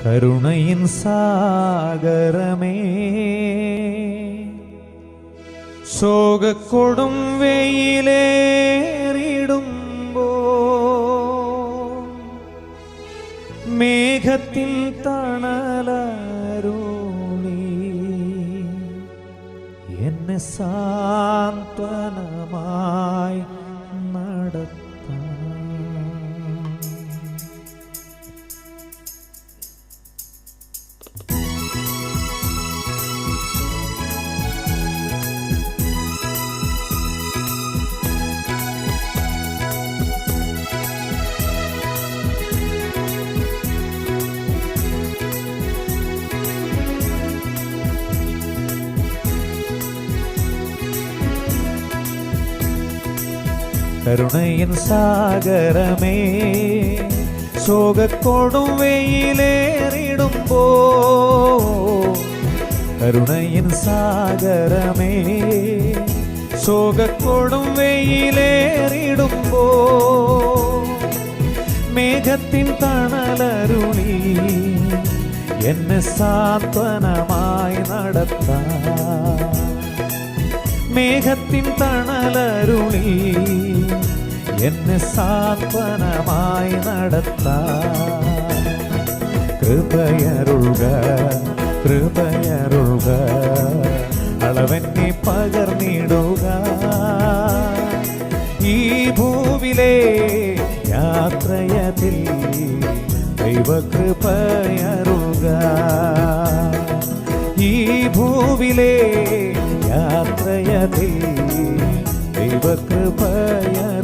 കരുണയിൻ സാഗരമേ. ശോകക്കൊടും വെയിലേറിടുമ്പോ മേഘത്തിൽ തണലരുളി എന്നെ സാന്ത്വനമായി നടത്താം. കരുണയിൻ സാഗരമേ ശോകക്കോടും വെയിലേറിടുമ്പോ കരുണയിൻ സാഗരമേ ശോകക്കോടും വെയിലേറിടുമ്പോ മേഘത്തിൻ തണലരുളി എന്നെ സാന്ത്വനമായി നടത്താം മേഘത്തിൻ തണലരുളി എന്നെ സാന്ത്വനമായി നടത്താം. കൃപയരുൾക കൃപയരുൾക അളവെന്നെ പകർന്നിടുക. ഈ ഭൂവിലെ യാത്രയതിൽ ദൈവകൃപയരുക ഈ ഭൂവിലെ യാത്രയതിൽ ദൈവകൃപയരുക